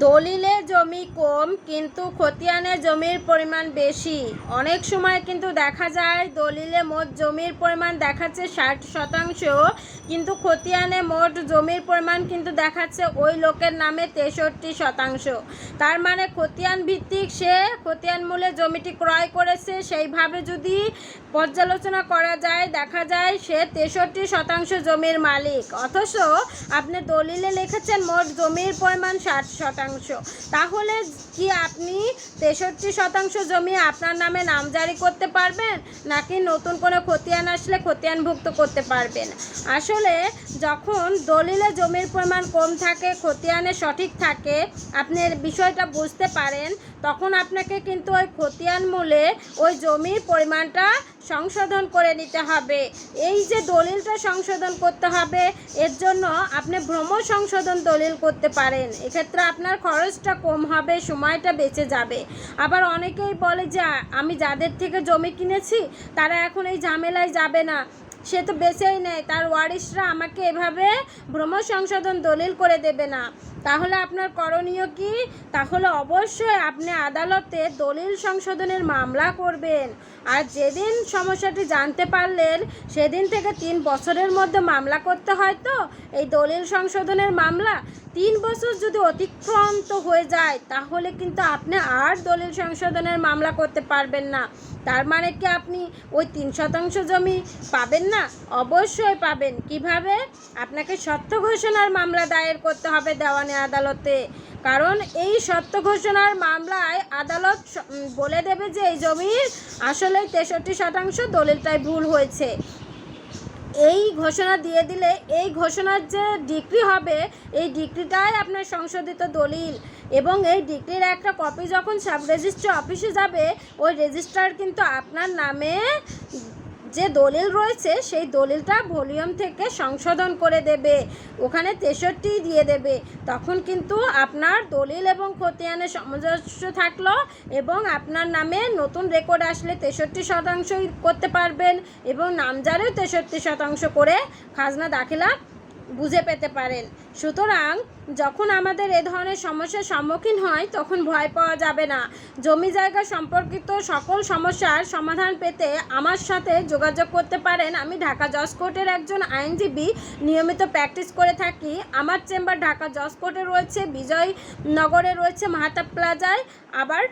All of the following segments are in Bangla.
দলিলে জমি কম, কিন্তু খতিয়ানে জমির পরিমাণ বেশি। অনেক সময় কিন্তু দেখা যায়, দলিলে মোট জমির পরিমাণ দেখাচ্ছে ষাট শতাংশ, কিন্তু খতিয়ানে মোট জমির পরিমাণ কিন্তু দেখাচ্ছে ওই লোকের নামে তেষট্টি শতাংশ। তার মানে খতিয়ান ভিত্তিক সে খতিয়ান মূলে জমিটি ক্রয় করেছে, সেইভাবে যদি পর্যালোচনা করা যায়, দেখা যায় সে তেষট্টি শতাংশ জমির মালিক। অথচ আপনি দলিলে লিখেছেন মোট জমির পরিমাণ ষাট শতাংশ। তাহলে কি আপনি তেষট্টি শতাংশ জমি আপনার নামে নামজারি করতে পারবেন, নাকি নতুন কোনো খতিয়ান আসলে খতিয়ানভুক্ত করতে পারবেন? আসলে যখন দলিলে জমির পরিমাণ কম থাকে, খতিয়ানে সঠিক থাকে, আপনি বিষয়টা বুঝতে পারেন, তখন আপনাকে কিন্তু ওই খতিয়ান মূলে ওই জমির পরিমাণটা সংশোধন করে নিতে হবে। এই যে দলিলটা সংশোধন করতে হবে, এর জন্য আপনি ভ্রম সংশোধন দলিল করতে পারেন। এক্ষেত্রে আপনার খরচটা কম হবে, সময়টা বেঁচে যাবে। আবার অনেকেই বলে যে, আমি যাদের থেকে জমি কিনেছি, তারা এখন এই ঝামেলায় যাবে না। সে তো বেঁচেই নেয় তার ওয়ারিশরা আমাকে এভাবে ভ্রম সংশোধন দলিল করে দেবে না। তাহলে আপনার করণীয় কি? তাহলে অবশ্যই আপনি আদালতে দলিল সংশোধনের মামলা করবেন। আর যেদিন সমস্যাটি জানতে পারলেন, সেদিন থেকে তিন বছরের মধ্যে মামলা করতে হয় তো? এই দলিল সংশোধনের মামলা তিন বছর যদি অতিক্রান্ত হয়ে যায়, তাহলে কিন্তু আপনি আর দলিল সংশোধনের মামলা করতে পারবেন না। তার মানে কি আপনি ওই তিন শতাংশ জমি পাবেন না? অবশ্যই পাবেন। কীভাবে? আপনাকে সত্য ঘোষণার মামলা দায়ের করতে হবে দেওয়ানি আদালতে। কারণ এই সত্য ঘোষণার মামলায় আদালত বলে দেবে যে এই জমির আসলে তেষট্টি শতাংশ দলিলটাই ভুল হয়েছে। এই ঘোষণা দিয়ে দিলে, এই ঘোষণার যে ডিগ্রি হবে, এই ডিগ্রিটাই আপনার সংশোধিত দলিল। এবং এই ডিগ্রির একটা কপি যখন সাব রেজিস্ট্রি অফিসে যাবে, ওই রেজিস্ট্রার কিন্তু আপনার নামে যে দলিল রয়েছে, সেই দলিলটা ভলিউম থেকে সংশোধন করে দেবে। ওখানে তেষট্টি দিয়ে দেবে। তখন কিন্তু আপনার দলিল এবং খতিয়ানের সামঞ্জস্য থাকল এবং আপনার নামে নতুন রেকর্ড আসলে তেষট্টি শতাংশই করতে পারবেন এবং নামজারেও তেষট্টি শতাংশ করে খাজনা দাখিলা বুঝে পেতে পারেন। সুতরাং যখন আমাদের এ ধরনের সমস্যার সম্মুখীন হয়, তখন ভয় পাওয়া যাবে না। জমি জায়গা সম্পর্কিত সকল সমস্যার সমাধান পেতে আমার সাথে যোগাযোগ করতে পারেন। আমি ঢাকা জজ কোর্টের একজন আইনজীবী, নিয়মিত প্র্যাকটিস করে থাকি। আমার চেম্বার ঢাকা জজ কোর্টে রয়েছে, বিজয়নগরে রয়েছে, মাহাতা প্লাজায়। আবার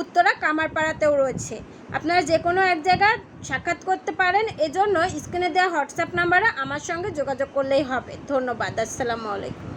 উত্তরা কামারপাড়াতেও রয়েছে। আপনারা যে কোনো এক জায়গায় সাক্ষাৎ করতে পারেন, এজন্য স্ক্রিনে দেওয়া হোয়াটসঅ্যাপ নাম্বারে আমার সঙ্গে যোগাযোগ করলেই হবে। ধন্যবাদ, আসসালামু আলাইকুম।